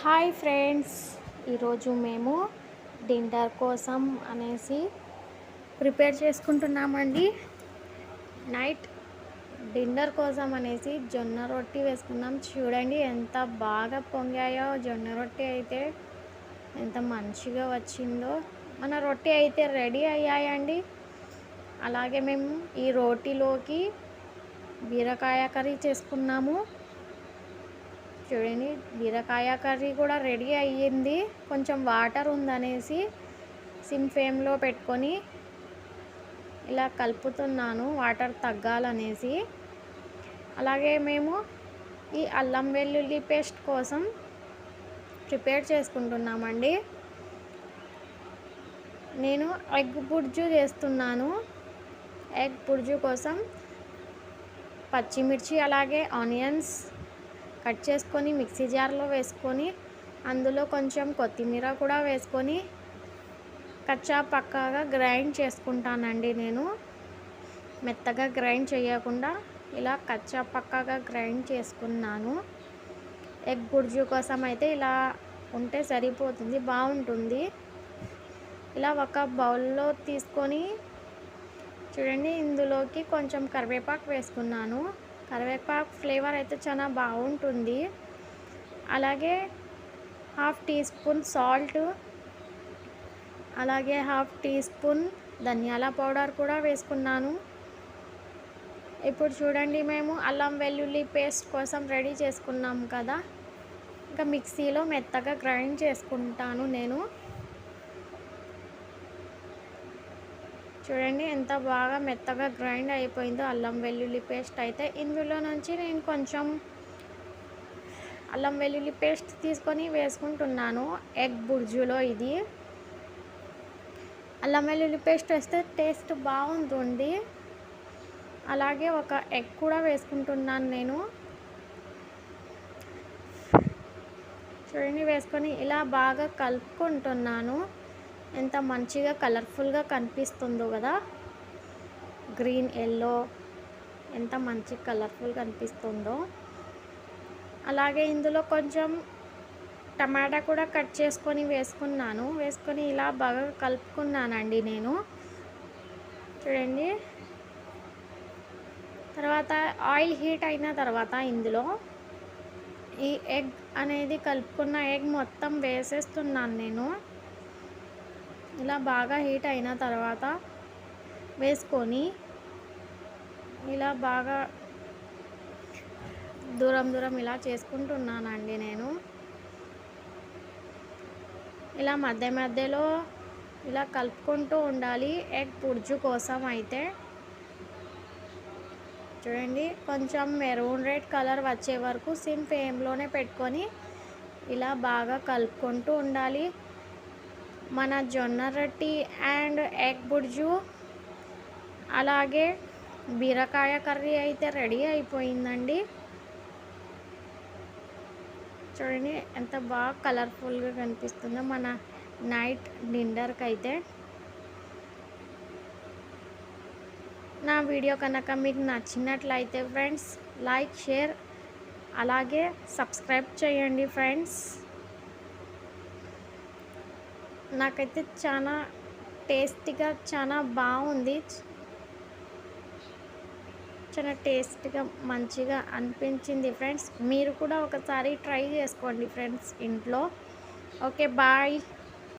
Hi friends ఈరోజు మేము dinner కోసం అనేసి ప్రిపేర్ చేసుకుంటున్నామండి. నైట్ డిన్నర్ కోసం అనేసి జొన్న రొట్టి వేసుకున్నాం. చూడండి ఎంత బాగా పొంగాయో. జొన్న రొట్టి అయితే ఎంత మంచిగా వచ్చిందో. మన రొట్టి అయితే రెడీ అయ్యాయండి. అలాగే మేము ఈ రోటీలోకి బీరకాయ కర్రీ చేసుకున్నాము. చూడండి బీరకాయ కర్రీ కూడా రెడీ అయ్యింది. కొంచెం వాటర్ ఉందనేసి సిమ్ ఫ్లేమ్లో పెట్టుకొని ఇలా కలుపుతున్నాను వాటర్ తగ్గాలనేసి. అలాగే మేము ఈ అల్లం వెల్లుల్లి పేస్ట్ కోసం ప్రిపేర్ చేసుకుంటున్నామండి. నేను ఎగ్ బుర్జు చేస్తున్నాను. ఎగ్ బుర్జు కోసం పచ్చిమిర్చి అలాగే ఆనియన్స్ కట్ చేసుకొని మిక్సీ జార్లో వేసుకొని అందులో కొంచెం కొత్తిమీర కూడా వేసుకొని కచ్చా పక్కాగా గ్రైండ్ చేసుకుంటానండి నేను. మెత్తగా గ్రైండ్ చేయకుండా ఇలా కచ్చా పక్కాగా గ్రైండ్ చేసుకున్నాను. ఎగ్ గుర్జు కోసం అయితే ఇలా ఉంటే సరిపోతుంది బాగుంటుంది. ఇలా ఒక బౌల్లో తీసుకొని చూడండి ఇందులోకి కొంచెం కరివేపాకు వేసుకున్నాను. కరివేపాకు ఫ్లేవర్ అయితే చాలా బాగుంటుంది. అలాగే హాఫ్ టీ స్పూన్ సాల్ట్ అలాగే హాఫ్ టీ స్పూన్ ధనియాల పౌడర్ కూడా వేసుకున్నాను. ఇప్పుడు చూడండి మేము అల్లం వెల్లుల్లి పేస్ట్ కోసం రెడీ చేసుకున్నాం కదా. ఇంకా మిక్సీలో మెత్తగా గ్రైండ్ చేసుకుంటాను నేను. చూడండి ఎంత బాగా మెత్తగా గ్రైండ్ అయిపోయిందో అల్లం వెల్లుల్లి పేస్ట్ అయితే. ఇందులో నుంచి నేను కొంచెం అల్లం వెల్లుల్లి పేస్ట్ తీసుకొని వేసుకుంటున్నాను. ఎగ్ బుర్జులో ఇది. అల్లం వెల్లుల్లి పేస్ట్ వేస్తే టేస్ట్ బాగుంటుంది. అలాగే ఒక ఎగ్ కూడా వేసుకుంటున్నాను నేను. చూడండి వేసుకొని ఇలా బాగా కలుపుకుంటున్నాను. ఎంత మంచిగా కలర్ఫుల్గా కనిపిస్తుందో కదా. గ్రీన్ ఎల్లో ఎంత మంచి కలర్ఫుల్ కనిపిస్తుందో. అలాగే ఇందులో కొంచెం టమాటా కూడా కట్ చేసుకొని వేసుకున్నాను. వేసుకొని ఇలా బాగా కలుపుకున్నానండి నేను. చూడండి. తర్వాత ఆయిల్ హీట్ అయిన తర్వాత ఇందులో ఈ ఎగ్ అనేది కలుపుకున్న ఎగ్ మొత్తం వేసేస్తున్నాను నేను. ఇలా బాగా హీట్ అయిన తర్వాత వేసుకొని ఇలా బాగా దూరం దూరం ఇలా చేసుకుంటున్నానండి నేను. ఇలా మధ్య మధ్యలో ఇలా కలుపుకుంటూ ఉండాలి. ఎగ్ పుడ్జు కోసం అయితే. చూడండి కొంచెం మెరూన్ రెడ్ కలర్ వచ్చే వరకు సిమ్ ఫ్లేమ్లోనే పెట్టుకొని ఇలా బాగా కలుపుకుంటూ ఉండాలి. మన జొన్న రొట్టి అండ్ ఎగ్ బుడ్జు అలాగే బీరకాయ కర్రీ అయితే రెడీ అయిపోయిందండి. చూడండి ఎంత బాగా కలర్ఫుల్గా కనిపిస్తుందో మన నైట్ డిన్నర్కి అయితే నా వీడియో కనుక మీకు నచ్చినట్లయితే ఫ్రెండ్స్ లైక్ షేర్ అలాగే సబ్స్క్రైబ్ చేయండి ఫ్రెండ్స్. నాకైతే చాలా టేస్టీగా చాలా బాగుంది చాలా టేస్ట్గా మంచిగా అనిపించింది ఫ్రెండ్స్. మీరు కూడా ఒకసారి ట్రై చేసుకోండి ఫ్రెండ్స్ ఇంట్లో. Okay bye.